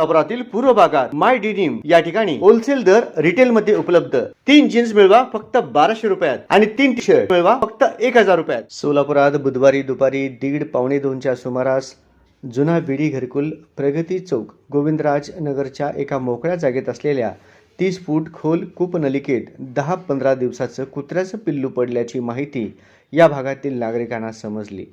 सोलापुरातील पूर्व भागात माय डिनिम या ठिकाणी होलसेल दर रिटेल मध्ये उपलब्ध. तीन जीन्स मिळवा फक्त बाराशे रुपयात आणि तीन टी शर्ट मिळवा फक्त एक हजार रुपयात. सोलापुरात बुधवारी दुपारी दीड पावणे दोनच्या सुमारास जुना बिडी घरकुल प्रगती चौक गोविंदराज नगरच्या एका मोकळ्या जागेत असलेल्या तीस फूट खोल कूपनलिकेत दहा पंधरा दिवसाचं कुत्र्याचं पिल्लू पडल्याची माहिती या भागातील नागरिकांना समजली.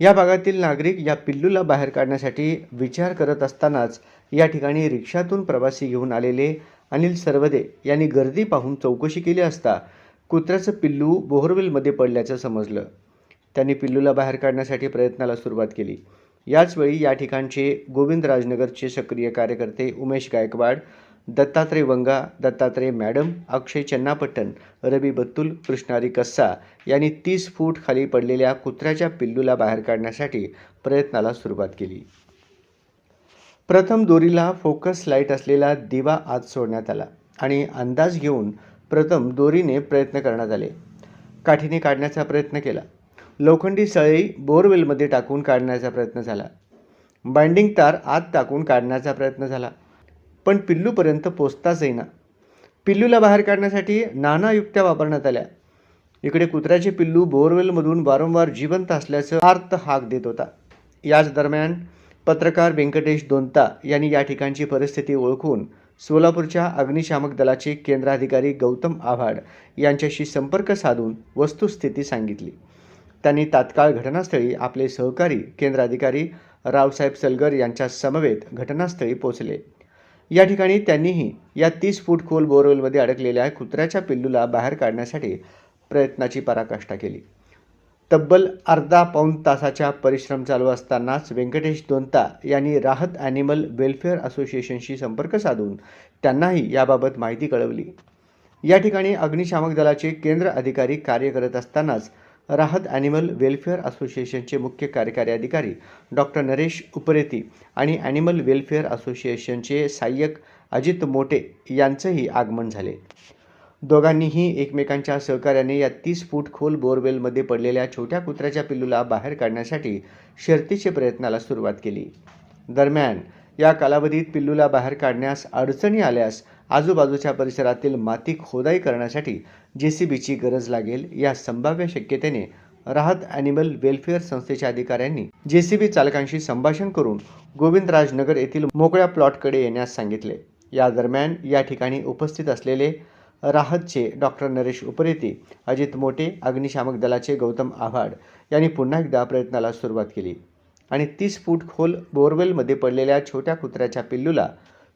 या भागातील नागरिक या पिल्लूला बाहेर काढण्यासाठी विचार करत असतानाच या ठिकाणी रिक्षातून प्रवासी घेऊन आलेले अनिल सरवदे यांनी गर्दी पाहून चौकशी केली असता कुत्र्याचं पिल्लू बोहरवेलमध्ये पडल्याचं समजलं. त्यांनी पिल्लूला बाहेर काढण्यासाठी प्रयत्नाला सुरुवात केली. याचवेळी या ठिकाणचे गोविंद राजनगरचे सक्रिय कार्यकर्ते उमेश गायकवाड दत्तात्रय वंगा दत्तात्रय मॅडम अक्षय चन्नापट्टन रवी बत्तुल कृष्णारी कस्सा यांनी तीस फूट खाली पडलेल्या कुत्र्याच्या पिल्लूला बाहेर काढण्यासाठी प्रयत्नाला सुरुवात केली. प्रथम दोरीला फोकस लाइट असलेला दिवा आत सोडण्यात आला आणि अंदाज घेऊन प्रथम दोरीने प्रयत्न करण्यात आले. काठीने काढण्याचा प्रयत्न केला. लोखंडी सळई बोरवेलमध्ये टाकून काढण्याचा प्रयत्न झाला. बाइंडिंग तार आत टाकून काढण्याचा प्रयत्न झाला. पण पिल्लूपर्यंत पोचताच येईना. पिल्लूला बाहेर काढण्यासाठी नाना युक्त्या वापरण्यात आल्या. इकडे कुत्र्याचे पिल्लू बोरवेलमधून वारंवार जिवंत असल्याचं आर्त हाक देत होता. याच दरम्यान पत्रकार व्यंकटेश दोंता यांनी या ठिकाणची परिस्थिती ओळखून सोलापूरच्या अग्निशामक दलाचे केंद्राधिकारी गौतम आव्हाड यांच्याशी संपर्क साधून वस्तुस्थिती सांगितली. त्यांनी तात्काळ घटनास्थळी आपले सहकारी केंद्राधिकारी रावसाहेब सलगर यांच्या समवेत घटनास्थळी पोहोचले या ठिकाणी त्यांनीही या तीस फूट खोल बोरवेलमध्ये अडकलेल्या कुत्र्याच्या पिल्लूला बाहेर काढण्यासाठी प्रयत्नाची पराकाष्ठा केली. तब्बल अर्धा पाऊण तासाच्या परिश्रम चालू असतानाच व्यंकटेश दोंता यांनी राहत ॲनिमल वेलफेअर असोसिएशनशी संपर्क साधून त्यांनाही याबाबत माहिती कळवली. या ठिकाणी अग्निशामक दलाचे केंद्र अधिकारी कार्य करत असतानाच राहत ॲनिमल वेलफेअर असोसिएशनचे मुख्य कार्यकारी अधिकारी डॉक्टर नरेश उपरेती आणि ॲनिमल वेलफेअर असोसिएशनचे सहाय्यक अजित मोटे यांचंही आगमन झाले. दोघांनीही एकमेकांच्या सहकार्याने या तीस फूट खोल बोरवेलमध्ये पडलेल्या छोट्या कुत्र्याच्या पिल्लूला बाहेर काढण्यासाठी शर्तीचे प्रयत्नाला सुरुवात केली. दरम्यान या कालावधीत पिल्लूला बाहेर काढण्यास अडचणी आल्यास आजूबाजूच्या परिसरातील माती खोदाई करण्यासाठी जे सी बीची गरज लागेल. या संभाव्य शक्यतेने राहत ॲनिमल वेलफेअर संस्थेच्या अधिकाऱ्यांनी जे सी बी चालकांशी संभाषण करून गोविंदराजनगर येथील मोकळ्या प्लॉटकडे येण्यास सांगितले. या दरम्यान या ठिकाणी उपस्थित असलेले राहतचे डॉक्टर नरेश उपरेती अजित मोटे अग्निशामक दलाचे गौतम आव्हाड यांनी पुन्हा एकदा प्रयत्नाला सुरुवात केली आणि तीस फूट खोल बोरवेलमध्ये पडलेल्या छोट्या कुत्र्याच्या पिल्लूला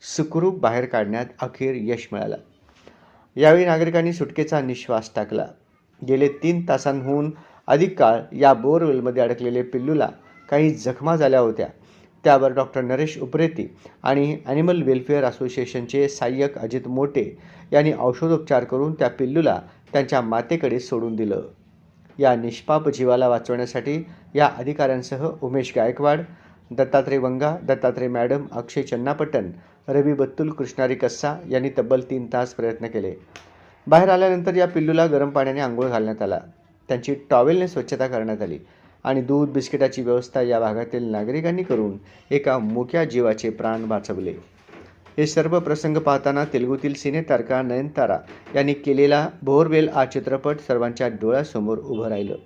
सुखरूप बाहेर काढण्यात अखेर यश मिळालं. यावेळी नागरिकांनी सुटकेचा निश्वास टाकला. गेले तीन तासांहून अधिक काळ या बोरवेलमध्ये अडकलेले पिल्लूला काही जखमा झाल्या होत्या. त्यावर डॉक्टर नरेश उपरेती आणि ॲनिमल वेलफेअर असोसिएशनचे सहाय्यक अजित मोटे यांनी औषधोपचार करून त्या पिल्लूला त्यांच्या मातेकडे सोडून दिलं. या निष्पाप जीवाला वाचवण्यासाठी या अधिकाऱ्यांसह उमेश गायकवाड दत्तात्रय वंगा दत्तात्रय मॅडम अक्षय चन्नापट्टण रवी बत्तुल कृष्णारी कस्सा यांनी तब्बल तीन तास प्रयत्न केले. बाहेर आल्यानंतर या पिल्लूला गरम पाण्याने आंघोळ घालण्यात आला. त्यांची टॉवेलने स्वच्छता करण्यात आली आणि दूध बिस्किटाची व्यवस्था या भागातील नागरिकांनी करून एका मोक्या जीवाचे प्राण वाचवले. हे सर्व प्रसंग पाहताना तेलुगूतील सिनेतारका नयनतारा यांनी केलेला बोरवेल हा चित्रपट सर्वांच्या डोळ्यासमोर उभं राहिलं.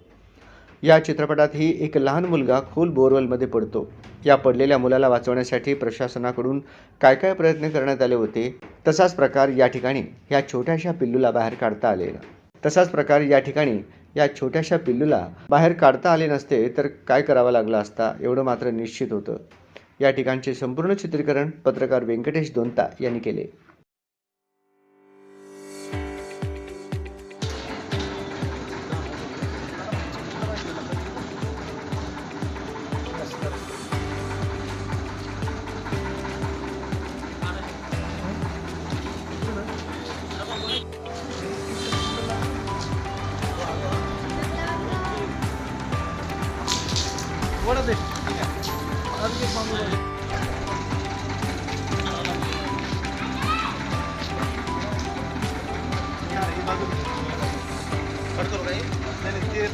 या चित्रपटातही एक लहान मुलगा खोल बोरवेलमध्ये पडतो. या पडलेल्या मुलाला वाचवण्यासाठी प्रशासनाकडून काय काय प्रयत्न करण्यात आले होते तसाच प्रकार या ठिकाणी या छोट्याशा पिल्लूला बाहेर काढता आले. तसाच प्रकार या ठिकाणी या छोट्याशा पिल्लूला बाहेर काढता आले नसते तर काय करावं लागलं असता एवढं मात्र निश्चित होतं. या ठिकाणचे संपूर्ण चित्रीकरण पत्रकार व्यंकटेश दोंता यांनी केले.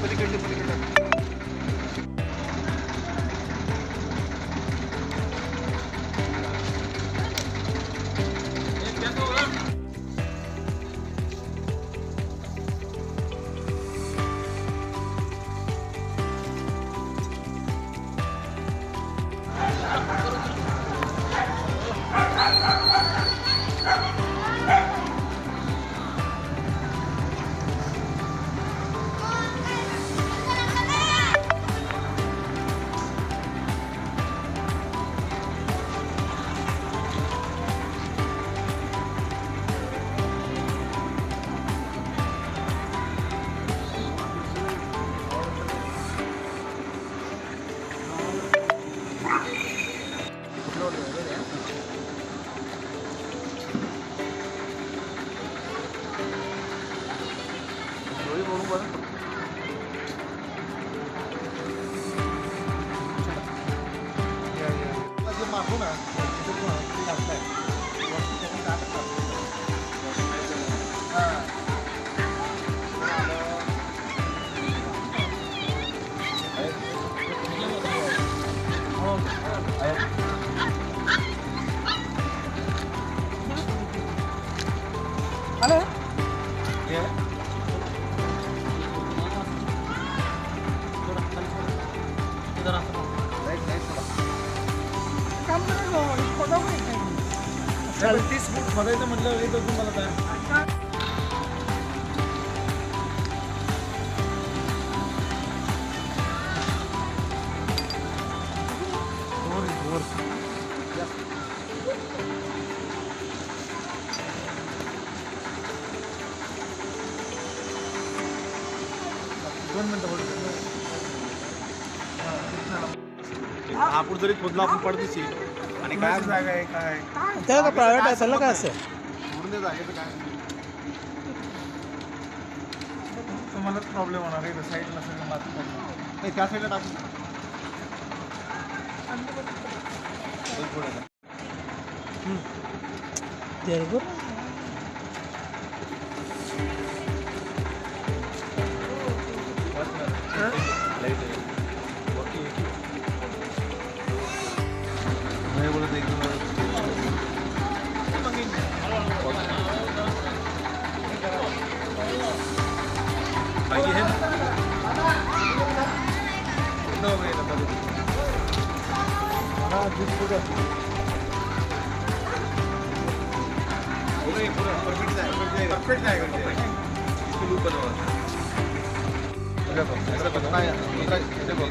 くれてくれて Homer. तीस फूट खोदायचं म्हटलं तुम्हाला काय दोन मिनिटं. आपण जरी खोदला आपण पडतीची आणि काय जागा आहे काय? त्याला प्रायव्हेट आहे त्याला काय असं सोडून दे जागेचं काय? तुम्हालाच प्रॉब्लेम होणार आहे साईडला सगळं माती पडणार नाही त्या साईडला टाकून दोन perfect आहे. परफेक्ट आहे का ते? इसको loop बनवा. देखो, ऐसा बनना है, दूसरा ऐसे बोल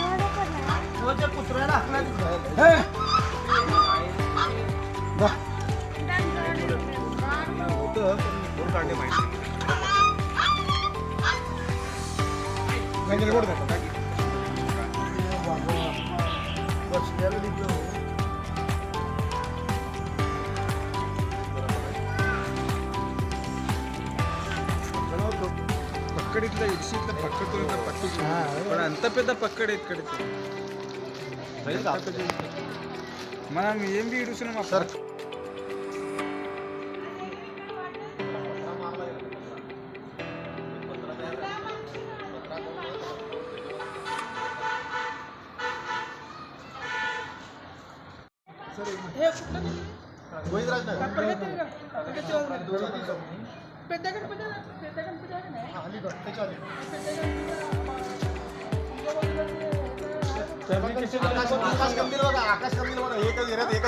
ಪಕ್ಕಡಿದ್ದ ಇಡಿಸಿದ್ದ ಪಕ್ಕದ ಪಕ್ಕದ ಪಕ್ಕಡ ಅಂತ ಪೆದ್ದ ಪಕ್ಕಡೆ ಕಡಿತೀವಿ మనం ఏం బి ఇడుస్తున్నాం సార్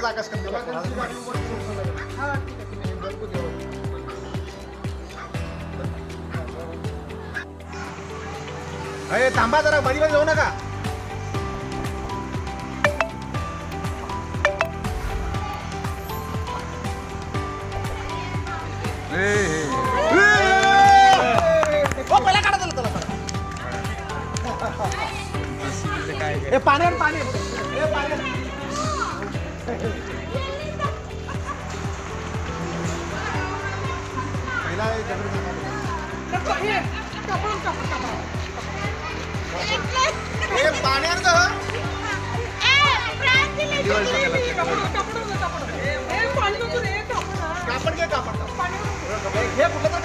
एकच आकाश कंदील अरे थांबा जरा मध्ये जाऊ नका. पाण्यावर पाणी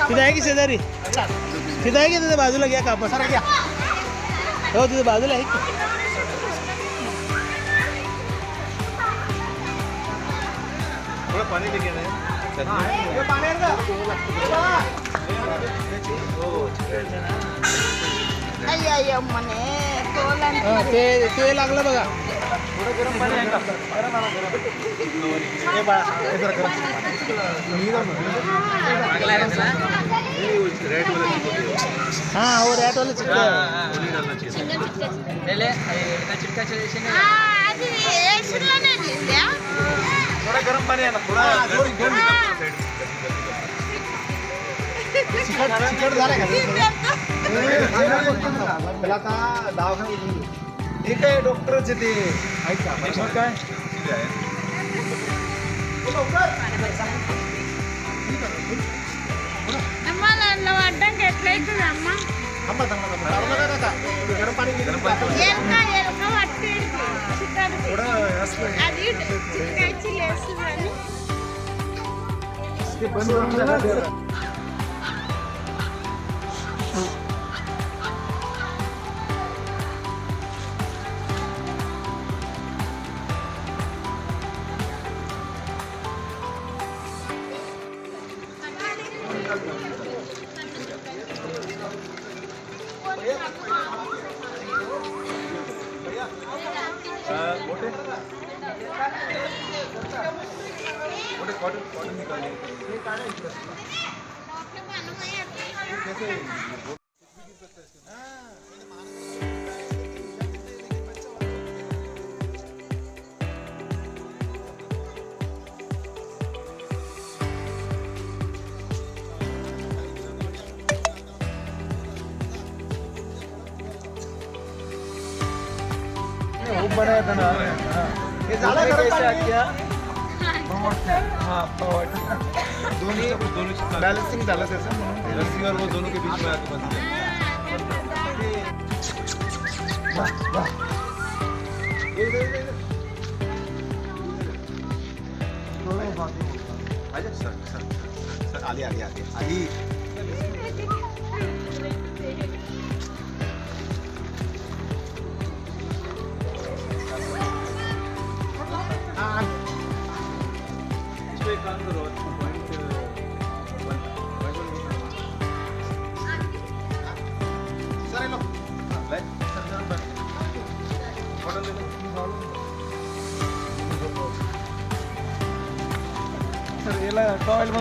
तिथं आहे की शेजारी? तिथं आहे की तिथं बाजूला घ्या कापड? हो तिथं बाजूला आहे. ते ते लागलं बघा हे बाळा हे जरा गरम मी जाऊ हा हो रॅटवाला चिकन थोडा गरम पाणी आहे ना थोडा दोन दोन चिकट चिकट झालं का त्याला आता दवाखाना हे काय डॉक्टरच ते ऐका मग काय मला वाटतं घेतलंय तुझा अम्मा थांबा थांबा थांबा दारू नका नका. गरम पाणी गरम पाणी येलका येलका वाटते चिकन थोडं असलं आधी चिकनाची लेस झाली ते बंद करून झालं खूप बरं आहे ना हे झालं गरम पाणी हाँ दोन्ही बॅलन्सिंग झालं त्याचं म्हणून रस्सी और वो दोनों के बीच में आके बंद सर सर सर आली आली आली आली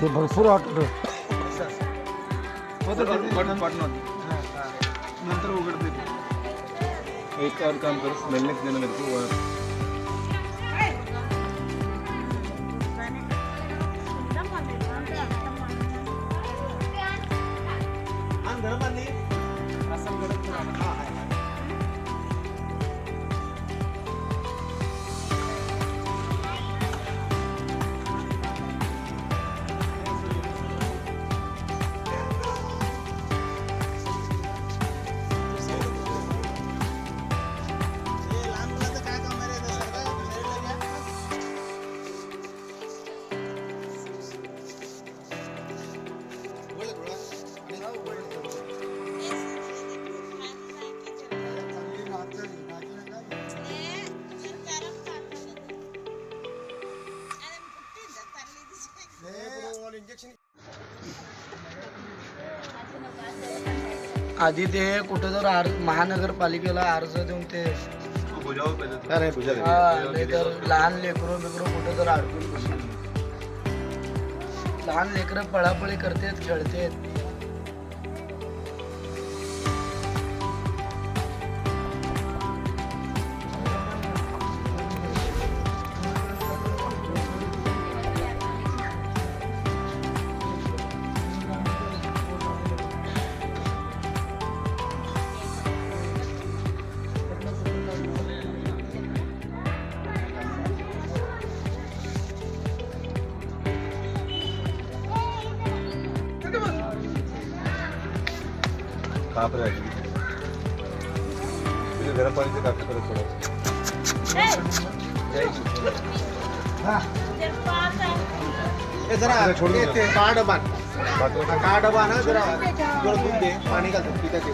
ते भरपूर वाटत. नंतर उघडते ते. एक और काम करो स्मेलने देना मेरे को आधी ते कुठं तर आर महानगरपालिकेला अर्ज देऊन ते. हा, लहान लेकरं बिकरं कुठं तर अडकून बसली लहान लेकरं पळापळी करतेत खेळतेत. कहाँ पर आएगी मुझे गर्म पानी से काफी फर्क पड़ा। हे। जरा छोडून ते- द्या. ते काळा डबा आण. बाकी हा काळा डबा ना जरा। गळतून दे पाणी घालतो पिता ते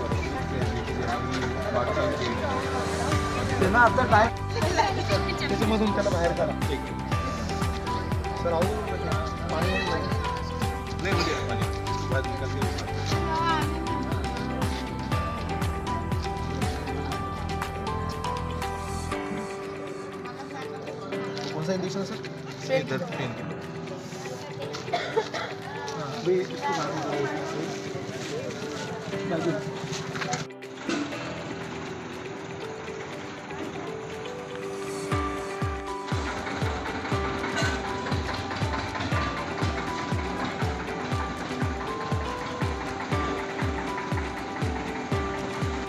त्याच्यामधून त्याला बाहेर काढा सर अहो, पाणी नहीं मुझे पानी। बाद निकल के कौन सा इंजेक्शन सर इधर पेन